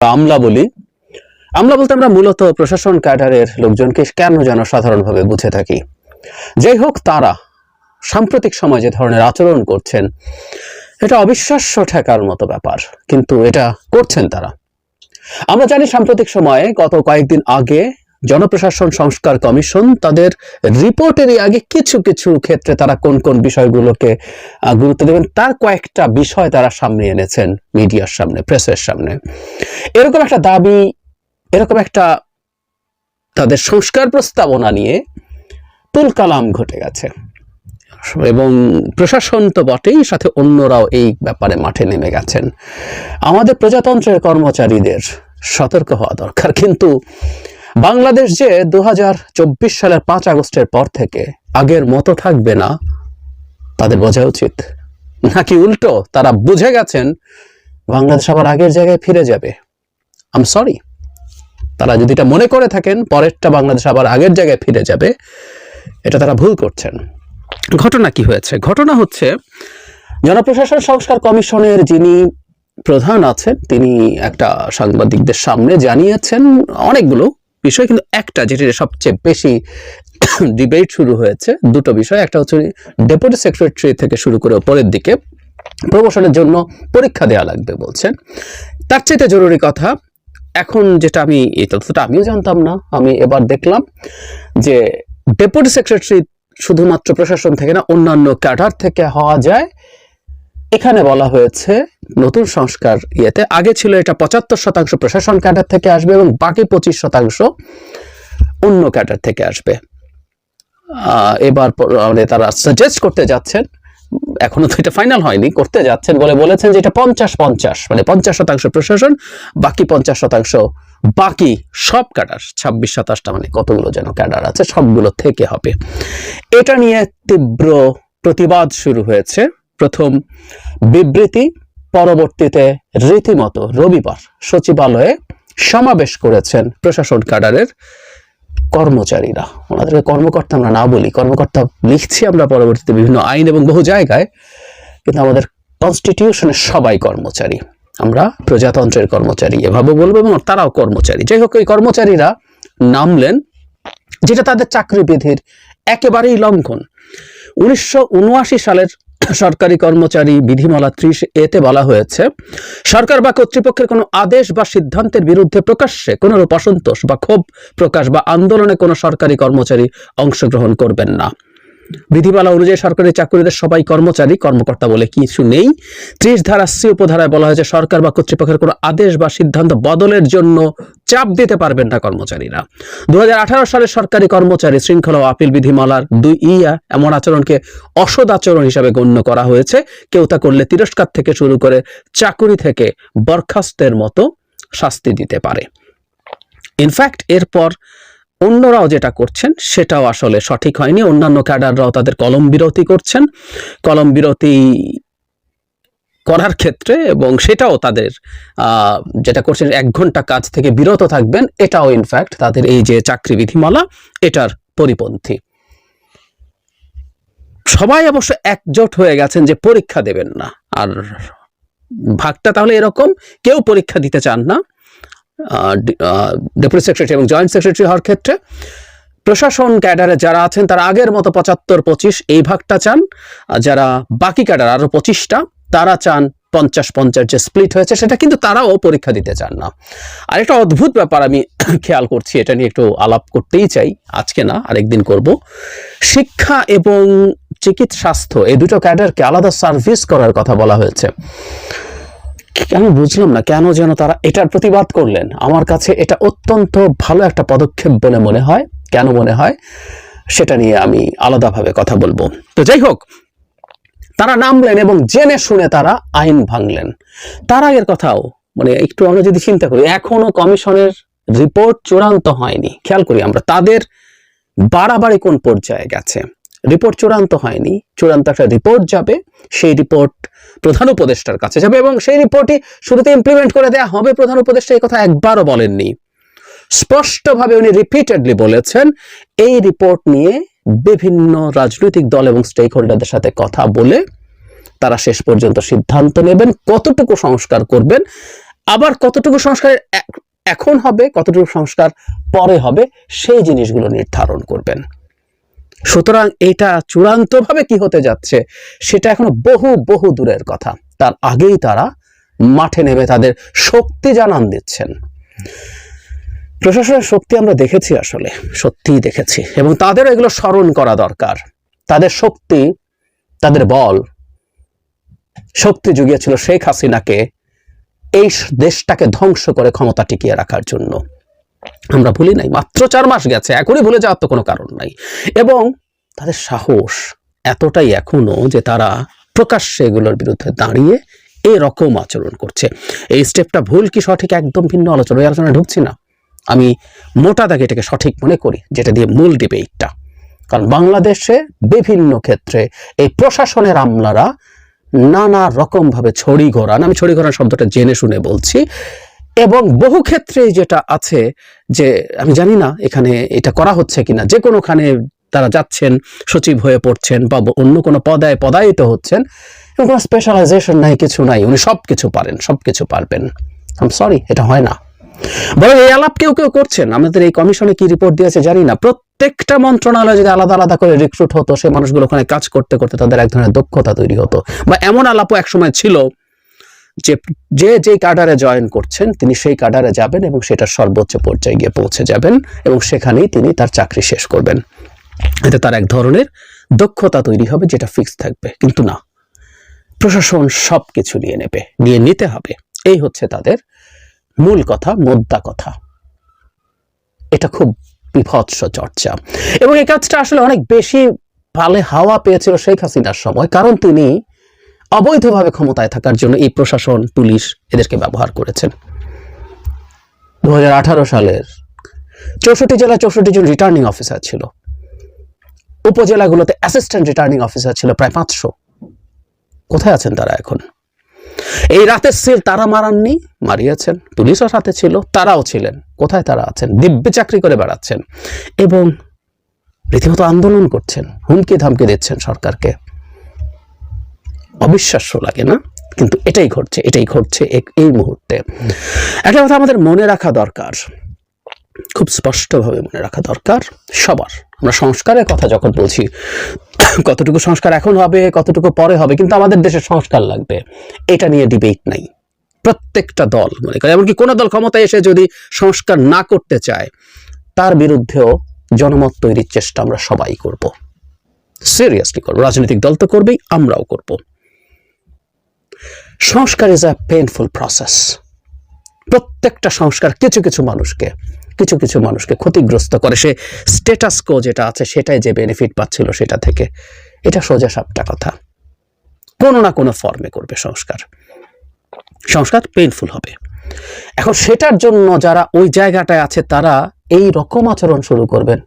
আমলা বলি, আমলা বলতে আমরা মূলত প্রশাসন ক্যাডারের লোকজনকে কেন যেন সাধারণভাবে বুঝে থাকি। যাই হোক, তারা সাম্প্রতিক সময় যে ধরনের আচরণ করছেন, এটা অবিশ্বাস্য ঠেকার মতো ব্যাপার, কিন্তু এটা করছেন তারা। আমরা জানি সাম্প্রতিক সময়ে গত কয়েকদিন আগে জনপ্রশাসন সংস্কার কমিশন তাদের রিপোর্টেরই আগে কিছু কিছু ক্ষেত্রে তারা কোন কোন বিষয়গুলোকে গুরুত্ব দেবেন তার কয়েকটা বিষয় তারা সামনে এনেছেন মিডিয়ার সামনে, প্রেসের সামনে। এরকম একটা দাবি, এরকম একটা তাদের সংস্কার প্রস্তাবনা নিয়ে তুলকালাম ঘটে গেছে। এবং প্রশাসন তো বটেই, সাথে অন্যরাও এই ব্যাপারে মাঠে নেমে গেছেন। আমাদের প্রজাতন্ত্রের কর্মচারীদের সতর্ক হওয়া দরকার, কিন্তু বাংলাদেশ যে দু হাজার চব্বিশ সালের পাঁচ আগস্টের পর থেকে আগের মতো থাকবে না, তাদের বোঝা উচিত। নাকি উল্টো, তারা বুঝে গেছেন বাংলাদেশ আবার আগের জায়গায় ফিরে যাবে। আম সরি তারা যদি এটা মনে করে থাকেন, পরেরটা বাংলাদেশ আবার আগের জায়গায় ফিরে যাবে, এটা তারা ভুল করছেন। ঘটনা কি হয়েছে? ঘটনা হচ্ছে, জনপ্রশাসন সংস্কার কমিশনের যিনি প্রধান আছেন, তিনি একটা সাংবাদিকদের সামনে জানিয়েছেন অনেকগুলো বিষয়, কিন্তু একটা যেটি সবচেয়ে বেশি ডিবেট শুরু হয়েছে, দুটো বিষয়। একটা হচ্ছে ডেপুটি সেক্রেটারি থেকে শুরু করে পরের দিকে প্রমোশনের জন্য পরীক্ষা দেওয়া লাগবে বলছেন তার চাইতে জরুরি কথা, এখন যেটা আমি, এই তথ্যটা আমিও জানতাম না, আমি এবার দেখলাম যে ডেপুটি সেক্রেটারি শুধুমাত্র প্রশাসন থেকে না, অন্যান্য ক্যাডার থেকে হওয়া যায়। এখানে বলা হয়েছে নতুন সংস্কার ইয়েতে। আগে ছিল এটা পঁচাত্তর শতাংশ প্রশাসন ক্যাডার থেকে আসবে এবং বাকি পঁচিশ শতাংশ অন্য ক্যাডার থেকে আসবে। এবার মানে তারা সাজেস্ট করতে যাচ্ছেন, এখনও তো এটা ফাইনাল হয়নি, করতে যাচ্ছেন বলে বলেছেন যে এটা পঞ্চাশ পঞ্চাশ মানে পঞ্চাশ শতাংশ প্রশাসন, বাকি পঞ্চাশ শতাংশ বাকি সব ক্যাডার, ছাব্বিশ, সাতাশটা মানে কতগুলো যেন ক্যাডার আছে, সবগুলো থেকে হবে। এটা নিয়ে তীব্র প্রতিবাদ শুরু হয়েছে। প্রথম বিবৃতি পরবর্তীতে রীতিমতো রবিবার সচিবালয়ে সমাবেশ করেছেন প্রশাসন ক্যাডারের কর্মচারীরা। ওনাদেরকে কর্মকর্তা আমরা না বলি, কর্মকর্তা লিখছি আমরা পরবর্তীতে বিভিন্ন আইন এবং বহু জায়গায়, কিন্তু আমাদের কনস্টিটিউশনের সবাই কর্মচারী। আমরা প্রজাতন্ত্রের কর্মচারী এভাবে বলব এবং তারাও কর্মচারী। যাই হোক, এই কর্মচারীরা নামলেন, যেটা তাদের চাকরি বিধির একেবারেই লঙ্ঘন। উনিশশো উনআশি সালের সরকারি কর্মচারী বিধিমালা ত্রিশ এতে বলা হয়েছে, সরকার বা কর্তৃপক্ষের কোনো আদেশ বা সিদ্ধান্তের বিরুদ্ধে প্রকাশ্যে কোনো রূপ অসন্তোষ বা ক্ষোভ প্রকাশ বা আন্দোলনে কোনো সরকারি কর্মচারী অংশগ্রহণ করবেন না। বিধিমালা অনুযায়ী সরকারি চাকরিদের সবাই কর্মচারী, কর্মকর্তা বলে কিছু নেই। ত্রিশ ধারা সি উপধারায় বলা হয়েছে, সরকার বা কর্তৃপক্ষের কোনো আদেশ বা সিদ্ধান্ত বদলের জন্য চাপ দিতে পারবেন না কর্মচারীরা। দু সালে সরকারি কর্মচারী শৃঙ্খলা ও আপিল বিধিমালার দুই ইয়া এমন আচরণকে অসদ আচরণ হিসাবে গণ্য করা হয়েছে। কেউ তা করলে তিরস্কার থেকে শুরু করে চাকুরি থেকে বরখাস্তের মতো শাস্তি দিতে পারে। ইনফ্যাক্ট এরপর অন্যরাও যেটা করছেন সেটাও আসলে সঠিক হয়নি। অন্যান্য ক্যাডাররাও তাদের কলম বিরতি করছেন। কলম বিরতি করার ক্ষেত্রে এবং সেটাও তাদের যেটা করছেন এক ঘণ্টা কাজ থেকে বিরত থাকবেন, এটাও ইনফ্যাক্ট তাদের এই যে চাকরি বিধিমালা, এটার পরিপন্থী। সবাই অবশ্য একজোট হয়ে গেছেন যে পরীক্ষা দেবেন না। আর ভাগটা তাহলে এরকম, কেউ পরীক্ষা দিতে চান না। ডেপুটি সেক্রেটারি এবং জয়েন্ট সেক্রেটারি হওয়ার ক্ষেত্রে প্রশাসন ক্যাডারে যারা আছেন, তারা আগের মতো পঁচাত্তর, পঁচিশ এই ভাগটা চান। আর যারা বাকি ক্যাডার, আরও পঁচিশটা, তারা চান পঞ্চাশ পঞ্চাশ যে স্প্লিট হয়েছে, সেটা কিন্তু তারাও পরীক্ষা দিতে চান না। আর একটা অদ্ভুত ব্যাপার আমি খেয়াল করছি, এটা নিয়ে একটু আলাপ করতেই চাই, আজকে না, আরেকদিন করব। শিক্ষা এবং চিকিৎসা স্বাস্থ্য এই দুটো ক্যাডারকে আলাদা সার্ভিস করার কথা বলা হয়েছে। আমি বুঝলাম না কেন যেন তারা এটার প্রতিবাদ করলেন। আমার কাছে এটা অত্যন্ত ভালো একটা পদক্ষেপ বলে মনে হয়। কেন মনে হয়? সেটা নিয়ে আমি আলাদাভাবে কথা বলব। তো যাই হোক, তারা নামলেন এবং জেনে শুনে তারা আইন ভাঙলেন। তার আগের কথাও মানে একটু আমরা যদি চিন্তা করি, এখনও কমিশনের রিপোর্ট চূড়ান্ত হয়নি। খেয়াল করি আমরা, তাদের বাড়াবাড়ি কোন পর্যায়ে গেছে? রিপোর্ট চূড়ান্ত হয়নি। চূড়ান্ত একটা রিপোর্ট যাবে। সেই রিপোর্ট প্রধান উপদেষ্টার কাছে যাবে এবং সেই রিপোর্টই শুরুতে ইমপ্লিমেন্ট করে দেওয়া হবে। প্রধান উপদেষ্টা এই কথা একবারও বলেননি। স্পষ্টভাবে উনি রিপিটেডলি বলেছেন, এই রিপোর্ট নিয়ে বিভিন্ন রাজনৈতিক দল এবং স্টেক হোল্ডারদের সাথে কথা বলে তারা শেষ পর্যন্ত সিদ্ধান্ত নেবেন, কতটুকু সংস্কার করবেন, আবার কতটুকু সংস্কার এখন হবে, কতটুকু সংস্কার পরে হবে, সেই জিনিসগুলো নির্ধারণ করবেন। সুতরাং এটা চূড়ান্তভাবে কি হতে যাচ্ছে, সেটা এখনও বহু বহু দূরের কথা। তার আগেই তারা মাঠে নেমে তাদের শক্তি জানান দিচ্ছেন। প্রশাসনের শক্তি আমরা দেখেছি আসলে, সত্যিই দেখেছি। এবং তাদের এগুলো স্মরণ করা দরকার। তাদের শক্তি, তাদের বল, শক্তি জুগিয়েছিল শেখ হাসিনাকে এই দেশটাকে ধ্বংস করে ক্ষমতা টিকিয়ে রাখার জন্য। আমরা ভুলি নাই। মাত্র চার মাস গেছে, এখনই ভুলে যাওয়ার তো কোনো কারণ নাই। এবং তাদের সাহস এতটাই এখনও যে তারা প্রকাশ্যে এগুলোর বিরুদ্ধে দাঁড়িয়ে এরকম আচরণ করছে। এই স্টেপটা ভুল কি সঠিক একদম ভিন্ন আলোচনা, ওই আলোচনায় ঢুকছি না। আমি মোটা দাগে এটাকে সঠিক মনে করি, যেটা দিয়ে মূল ডিবেটটা কারণ বাংলাদেশে বিভিন্ন ক্ষেত্রে এই প্রশাসনের আমলারা নানা রকম ভাবে ছড়ি ঘোরান আমি ছড়ি ঘোরান শব্দটা জেনে শুনে বলছি। এবং বহু ক্ষেত্রে যেটা আছে যে, আমি জানি না এখানে এটা করা হচ্ছে কিনা, যে কোনোখানে তারা যাচ্ছেন, সচিব হয়ে পড়ছেন বা অন্য কোনো পদায় পদায়িত হচ্ছেন, এবং কোনো স্পেশালাইজেশন নাই, কিছু নাই, উনি সব কিছু পারেন সব কিছু পারবেন। আম সরি এটা হয় না। বরং এই আলাপ কেউ কেউ করছেন, আমাদের এই কমিশনে কি রিপোর্ট দিয়েছে জানি না। প্রত্যেকটা মন্ত্রণালয় যদি আলাদা আলাদা করে রিক্রুট হতো, সেই মানুষগুলো ওখানে কাজ করতে করতে তাদের এক ধরনের দক্ষতা তৈরি হতো। বা এমন আলাপও একসময় ছিল যে যে যে কাডারে জয়েন করছেন, তিনি সেই কাডারে যাবেন এবং সেটা সর্বোচ্চ পর্যায়ে গিয়ে পৌঁছে যাবেন এবং সেখানেই তিনি তার চাকরি শেষ করবেন। এতে তার এক ধরনের দক্ষতা তৈরি হবে যেটা ফিক্স থাকবে, কিন্তু না। প্রশাসন সব কিছু নিয়ে নেবে, নিয়ে নিতে হবে। এই হচ্ছে তাদের মূল কথা, মোদ্দা কথা। এটা খুব বিভৎস চর্চা। এবং এই কাজটা আসলে অনেক বেশি ভালে হাওয়া পেয়েছিল শেখ হাসিনার সময়, কারণ তিনি অবৈধভাবে ক্ষমতায় থাকার জন্য এই প্রশাসন, পুলিশ এদেরকে ব্যবহার করেছেন। দু হাজার আঠারো সালের চৌষট্টি জেলায় চৌষট্টি জন রিটার্নিং অফিসার ছিল। উপজেলাগুলোতে অ্যাসিস্ট্যান্ট রিটার্নিং অফিসার ছিল প্রায় পাঁচশো। কোথায় আছেন তারা এখন? এই রাতের সিল তারা মারাননি, মারিয়েছেন। পুলিশও সাথে ছিল, তারাও ছিলেন। কোথায় তারা আছেন? দিব্যে চাকরি করে বেড়াচ্ছেন। এবং রীতিমতো আন্দোলন করছেন হুমকি ধামকি দিচ্ছেন সরকারকে। অবিশ্বাস্য লাগে না? কিন্তু এটাই ঘটছে এটাই ঘটছে এই মুহূর্তে। একটা কথা আমাদের মনে রাখা দরকার, খুব স্পষ্টভাবে মনে রাখা দরকার, সবার। আমরা সংস্কারের কথা যখন বলছি, কতটুকু সংস্কার এখন হবে, কতটুকু পরে হবে, কিন্তু আমাদের দেশে সংস্কার লাগবে। এটা নিয়ে ডিবেট নাই। প্রত্যেকটা দল মনে করে, এমনকি কোনো দল ক্ষমতায় এসে যদি সংস্কার না করতে চায়, তার বিরুদ্ধেও জনমত তৈরির চেষ্টা আমরা সবাই করব। সিরিয়াসলি করব। রাজনৈতিক দল তো করবেই, আমরাও করব। সংস্কার ইজ আ পেইনফুল প্রসেস প্রত্যেকটা সংস্কার কিছু কিছু মানুষকে, কিছু কিছু মানুষকে ক্ষতিগ্রস্ত করে। সে স্টেটাস কো যেটা আছে, সেটাই যে বেনিফিট পাচ্ছিল সেটা থেকে। এটা সোজা সাপটা কথা। কোনো না কোনো ফর্মে করবে সংস্কার। সংস্কার পেইনফুল হবে। এখন সেটার জন্য যারা ওই জায়গাটায় আছে, তারা এই রকম আচরণ শুরু করবেন।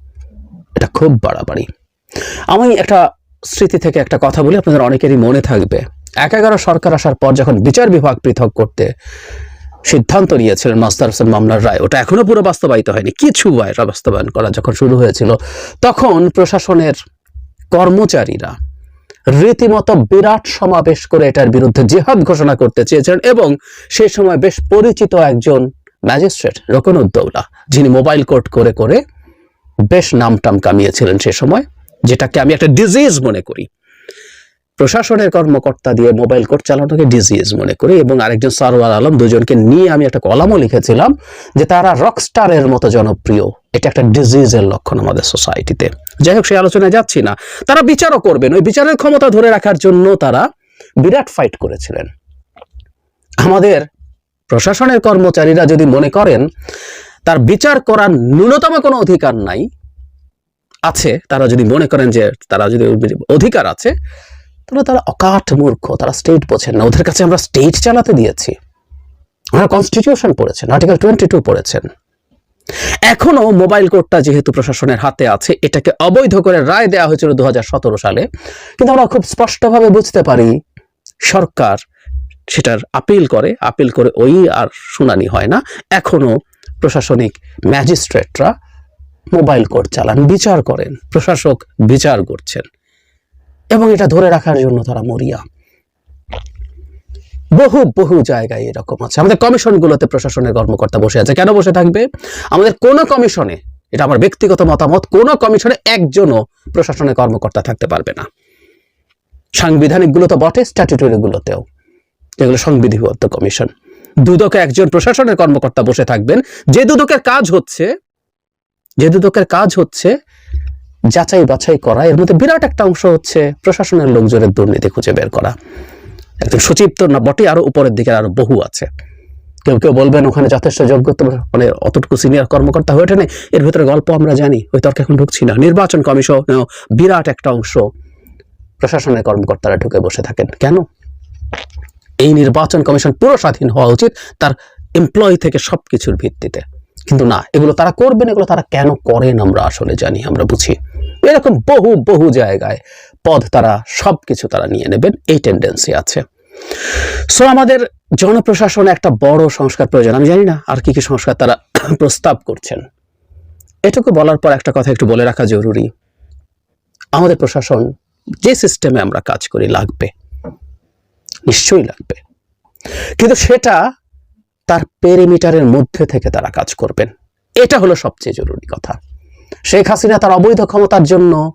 এটা খুব বাড়াবাড়ি। আমি একটা স্মৃতি থেকে একটা কথা বলি, আপনাদের অনেকেরই মনে থাকবে। এক এগারো সরকার আসার পর যখন বিচার বিভাগ পৃথক করতে সিদ্ধান্ত নিয়েছিলেন মাস্টার হোসেন মামলার রায়, ওটা এখনও পুরো বাস্তবায়িত হয়নি। কিছু এটা বাস্তবায়ন করা যখন শুরু হয়েছিল, তখন প্রশাসনের কর্মচারীরা রীতিমতো বিরাট সমাবেশ করে এটার বিরুদ্ধে জেহাদ ঘোষণা করতে চেয়েছিলেন এবং সেই সময় বেশ পরিচিত একজন ম্যাজিস্ট্রেট রকনুদ্দৌলা, যিনি মোবাইল কোর্ট করে করে বেশ নামটাম কামিয়েছিলেন সে সময়, যেটাকে আমি একটা ডিজিজ মনে করি। প্রশাসনের কর্মকর্তা দিয়ে মোবাইল কোর্ট চালানোকে ডিজিজ মনে করি এবং আরেকজন সারওয়ার আলম দুজনকে নিয়ে আমি একটা কলামও লিখেছিলাম যে তারা রকস্টারের মতো জনপ্রিয়। এটা একটা ডিজিজের লক্ষণ আমাদের সোসাইটিতে যাই হোক, সেই আলোচনায় যাচ্ছি না। তারা বিচারও করবেন। ওই বিচারের ক্ষমতা ধরে রাখার জন্য তারা বিরাট ফাইট করেছিলেন। আমাদের প্রশাসনের কর্মচারীরা যদি মনে করেন, তার বিচার করার ন্যূনতম কোনো অধিকার নাই, আছে। তারা যদি মনে করেন যে তারা যদি অধিকার আছে তাহলে তারা অকাঠ মূর্খ, তারা স্টেট বোঝেন না। ওদের কাছে আমরা স্টেট চালাতে দিয়েছি। ওরা কনস্টিটিউশন পড়েছেন আর্টিকেল টোয়েন্টি টু পড়েছেন এখনও মোবাইল কোর্টটা যেহেতু প্রশাসনের হাতে আছে, এটাকে অবৈধ করে রায় দেওয়া হয়েছিল দু হাজার সতেরো সালে। কিন্তু আমরা খুব স্পষ্টভাবে বুঝতে পারি, সরকার সেটার আপিল করে আপিল করে ওই আর শুনানি হয় না। এখনও প্রশাসনিক ম্যাজিস্ট্রেটরা মোবাইল কোর্ট চালান, বিচার করেন। প্রশাসক বিচার করছেন। এবং এটা ধরে রাখার জন্য তারা মরিয়া। বহু বহু জায়গায় এরকম আছে। আমাদের কমিশনগুলোতে প্রশাসনের কর্মকর্তা বসে আছে। কেন বসে থাকবে? আমাদের কোন কমিশনে, এটা আমার ব্যক্তিগত মতামত, কোন কমিশনে একজনও প্রশাসনের কর্মকর্তা থাকতে পারবে না। সাংবিধানিকগুলো তো বটে স্ট্যাটুটরি গুলোতেও যেগুলো সংবিধিবদ্ধ কমিশন। দুদকে একজন প্রশাসনের কর্মকর্তা বসে থাকবেন। যে দুদকের কাজ হচ্ছে, যে দুদকের কাজ হচ্ছে যাচাই বাছাই করা এর মধ্যে বিরাট একটা অংশ হচ্ছে প্রশাসনের লোকজনের দুর্নীতি খুঁজে বের করা। একজন সচিব তো না বটে আরও উপরের দিকে আরও বহু আছে। কেউ কেউ বলবেন ওখানে যথেষ্ট যোগ্যতা মানে অতটুকু সিনিয়র কর্মকর্তা হয়ে ওঠে নাই, এর ভিতরে গল্প আমরা জানি, ওই তর্ক এখন ঢুকছি না। নির্বাচন কমিশন বিরাট একটা অংশ প্রশাসনের কর্মকর্তারা ঢুকে বসে থাকেন। কেন? এই নির্বাচন কমিশন পুরো স্বাধীন হওয়া উচিত তার এমপ্লয়ি থেকে সবকিছুর ভিত্তিতে। কিন্তু না, এগুলো তারা করবেন, এগুলো তারা কেন করেন আমরা আসলে জানি, আমরা বুঝি। এরকম বহু বহু জায়গায় পদ তারা, সবকিছু তারা নিয়ে নেবেন, এই টেন্ডেন্সি আছে। সো আমাদের জনপ্রশাসনে একটা বড় সংস্কার প্রয়োজন, আমি জানি না আর কি কি সংস্কার তারা প্রস্তাব করছেন। এটুকু বলার পর একটা কথা একটু বলে রাখা জরুরি। আমাদের প্রশাসন যে সিস্টেমে আমরা কাজ করি, লাগবে। নিশ্চয়ই লাগবে। কিন্তু সেটা তার পেরিমিটারের মধ্যে থেকে তারা কাজ করবেন। এটা হলো সবচেয়ে জরুরি কথা। শেখ হাসিনা তার অবৈধ ক্ষমতার জন্য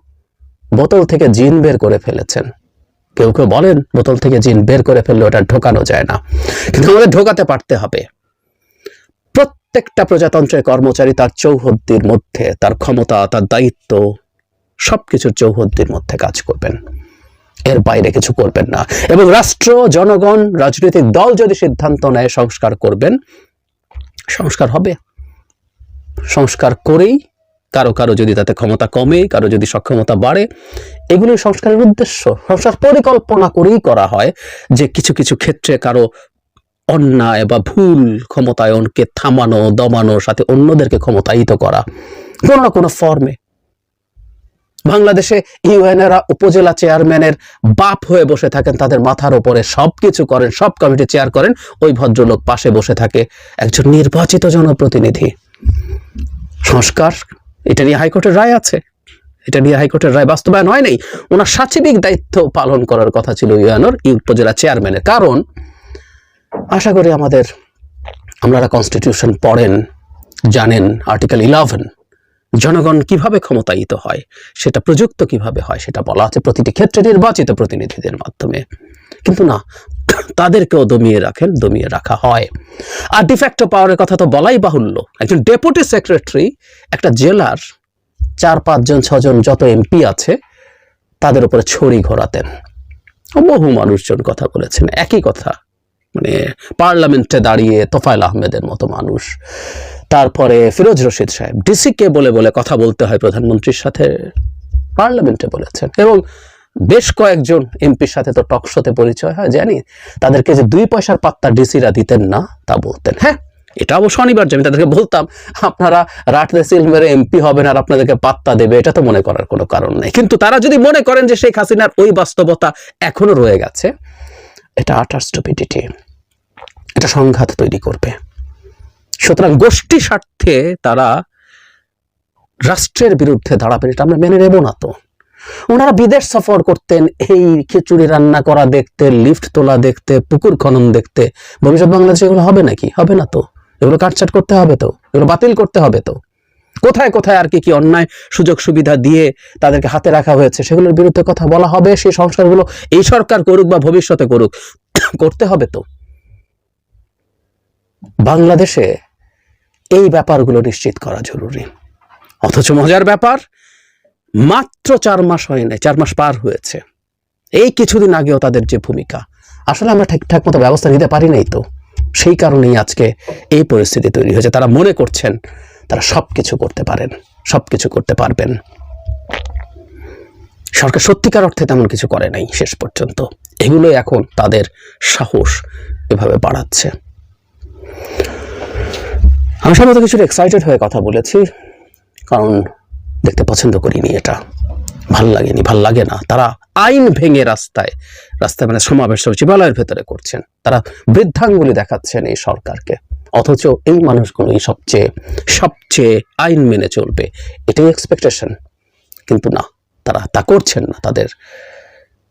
বোতল থেকে জিন বের করে ফেলেছেন। কেউ কেউ বলেন, বোতল থেকে জিন বের করে ফেললে ওটা ঢোকানো যায় না। কিন্তু আমাদের ঢোকাতে পারতে হবে। প্রত্যেকটা প্রজাতন্ত্রের কর্মচারী তার চৌহদ্দির মধ্যে, তার ক্ষমতা, তার দায়িত্ব, সবকিছুর চৌহদ্দির মধ্যে কাজ করবেন। এর বাইরে কিছু করবেন না। এবং রাষ্ট্র, জনগণ, রাজনৈতিক দল যদি সিদ্ধান্ত নেয়, সংস্কার করবেন, সংস্কার হবে। সংস্কার করেই কারও কারও যদি তাতে ক্ষমতা কমে, কারও যদি সক্ষমতা বাড়ে, এগুলি সংস্কারের উদ্দেশ্য। সংস্কার পরিকল্পনা করেই করা হয় যে কিছু কিছু ক্ষেত্রে কারও অন্যায় বা ভুল ক্ষমতায়নকে থামানো, দমানো, সাথে অন্যদেরকে ক্ষমতায়িত করা। কোনো না কোনো ফর্মে বাংলাদেশে ইউএনএরা উপজেলা চেয়ারম্যানের বাপ হয়ে বসে থাকেন, তাদের মাথার উপরে সবকিছু করেন, সব কমিটি চেয়ার করেন, ওই ভদ্রলোক পাশে বসে থাকে একজন নির্বাচিত জনপ্রতিনিধি। সংস্কার, এটা নিয়ে হাইকোর্টের রায় আছে। এটা নিয়ে হাইকোর্টের রায় বাস্তবায়ন হয় নাই। ওনার সাচিবিক দায়িত্ব পালন করার কথা ছিল ইউএনওর উপজেলা চেয়ারম্যানের। কারণ, আশা করি আমাদের আপনারা কনস্টিটিউশন পড়েন, জানেন আর্টিকেল ইলেভেন জনগণ কীভাবে ক্ষমতায়িত হয়, সেটা প্রযুক্ত কীভাবে হয়, সেটা বলা আছে প্রতিটি ক্ষেত্রে নির্বাচিত প্রতিনিধিদের মাধ্যমে। কিন্তু না, তাদেরকেও দমিয়ে রাখেন, দমিয়ে রাখা হয়। আর ডিফ্যাক্টো পাওয়ারের কথা তো বলাই বাহুল্য। একজন ডেপুটি সেক্রেটারি একটা জেলার চার পাঁচজন ছজন যত এমপি আছে, তাদের উপরে ছড়ি ঘোরাতেন। বহু মানুষজন কথা বলেছেন। একই কথা। মানে পার্লামেন্টে দাঁড়িয়ে তোফায়েল আহমেদের মতো মানুষ। তারপরে ফিরোজ রশিদ সাহেব, ডিসিকে বলে বলে কথা বলতে হয় প্রধানমন্ত্রীর সাথে, পার্লামেন্টে বলেছেন। এবং বেশ কয়েকজন এমপির সাথে তো টকশোতে পরিচয় হয়, জানি। তাদেরকে যে দুই পয়সার পাত্তা ডিসিরা দিতেন না, তা বলতেন। হ্যাঁ এটা অবশ্য অনিবার্য, আমি তাদেরকে বলতাম, আপনারা রাটতে সিল মেরে এমপি হবেন আর আপনাদেরকে পাত্তা দেবে, এটা তো মনে করার কোনো কারণ নেই। কিন্তু তারা যদি মনে করেন যে শেখ হাসিনার ওই বাস্তবতা এখনও রয়ে গেছে, এটা আটার স্টুপিডিটি এটা সংঘাত তৈরি করবে। সুতরাং গোষ্ঠী স্বার্থে তারা রাষ্ট্রের বিরুদ্ধে দাঁড়াবেন এটা আমরা মেনে নেব না তো। ওনারা বিদেশ সফর করতেন, এই খিচুড়ি রান্না করা দেখতে, লিফট তোলা দেখতে, পুকুর খনন দেখতে। ভবিষ্যৎ বাংলাদেশে এগুলো হবে নাকি? হবে না তো। এগুলো কাটছাট করতে হবে তো। এগুলো বাতিল করতে হবে তো। কোথায় কোথায় আর কি কি অন্যায়, সুযোগ সুবিধা দিয়ে তাদেরকে হাতে রাখা হয়েছে, সেগুলোর বিরুদ্ধে কথা বলা হবে, সেই সংস্কারগুলো এই সরকার করুক বা ভবিষ্যতে করুক, করতে হবে তো। বাংলাদেশে এই ব্যাপারগুলো নিশ্চিত করা জরুরি। অথচ মজার ব্যাপার, মাত্র চার মাস হয় নাই চার মাস পার হয়েছে। এই কিছুদিন আগেও তাদের যে ভূমিকা, আসলে আমরা ঠিকঠাক মতো ব্যবস্থা নিতে পারি নাই তো। সেই কারণেই আজকে এই পরিস্থিতি তৈরি হয়েছে। তারা মনে করছেন, তারা সব কিছু করতে পারেন সব কিছু করতে পারবেন। সরকার সত্যিকার অর্থে তেমন কিছু করে নাই শেষ পর্যন্ত। এগুলোই এখন তাদের সাহস এভাবে বাড়াচ্ছে। আমি সম্ভবত কিছুটা এক্সাইটেড হয়ে কথা বলেছি, কারণ দেখতে পছন্দ করিনি এটা। ভালো লাগেনি, ভালো লাগে না। তারা আইন ভেঙে রাস্তায় রাস্তায় মানে সমাবেশ সচিবালয়ের ভেতরে করছেন। তারা বৃদ্ধাঙ্গুলি দেখাচ্ছেন এই সরকারকে। অথচ এই মানুষগুলোই সবচেয়ে সবচেয়ে আইন মেনে চলবে, এটাই এক্সপেকটেশন কিন্তু না, তারা তা করছেন না। তাদের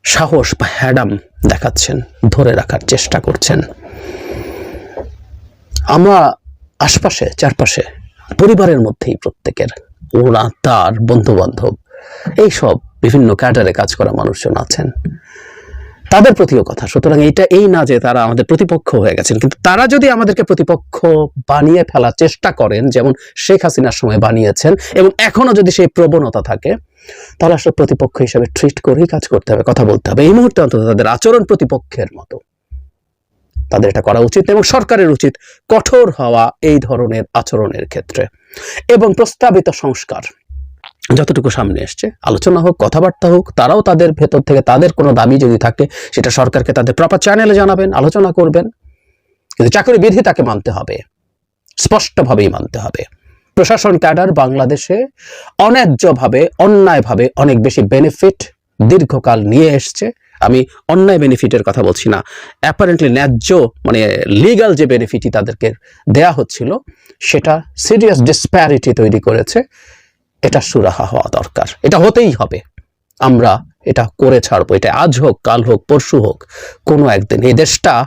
সাহস বা হ্যাডাম দেখাচ্ছেন, ধরে রাখার চেষ্টা করছেন। আমরা আশপাশে, চারপাশে, পরিবারের মধ্যেই প্রত্যেকের ওরা তার বন্ধু বান্ধব এইসব বিভিন্ন ক্যাডারে কাজ করা মানুষজন আছেন। তাদের প্রতিও কথা। সুতরাং এটা এই না যে তারা আমাদের প্রতিপক্ষ হয়ে গেছেন, কিন্তু তারা যদি আমাদেরকে প্রতিপক্ষ বানিয়ে ফেলার চেষ্টা করেন, যেমন শেখ হাসিনার সময় বানিয়েছেন, এবং এখনও যদি সেই প্রবণতা থাকে, তাহলে আসলে প্রতিপক্ষ হিসেবে ট্রিট করেই কাজ করতে হবে, কথা বলতে হবে। এই মুহূর্তে অন্তত তাদের আচরণ প্রতিপক্ষের মতো। তাদের এটা করা উচিত এবং সরকারের উচিত কঠোর হওয়া এই ধরনের আচরণের ক্ষেত্রে। এবং প্রস্তাবিত সংস্কার যতটুকু সামনে এসছে, আলোচনা হোক, কথাবার্তা হোক, তারাও তাদের ভেতর থেকে তাদের কোনো দাবি যদি থাকে, সেটা সরকারকে তাদের প্রপার চ্যানেলে জানাবেন, আলোচনা করবেন। কিন্তু চাকরি বিধি তাকে মানতে হবে, স্পষ্টভাবেই মানতে হবে। প্রশাসন ক্যাডার বাংলাদেশে অন্যায্যভাবে, অন্যায়ভাবে অনেক বেশি বেনিফিট দীর্ঘকাল নিয়ে এসছে। আমি অন্যায় বেনিফিটের কথা বলছি না। অ্যাপারেন্টলি ন্যায্য মানে লিগাল যে বেনিফিটই তাদেরকে দেয়া হচ্ছিল, সেটা সিরিয়াস ডিসপ্যারিটি তৈরি করেছে। এটা সুরাহা হওয়া দরকার। এটা হতেই হবে। আমরা এটা করে ছাড়বো। এটা আজ হোক, কাল হোক, পরশু হোক, কোনো একদিন। এই দেশটা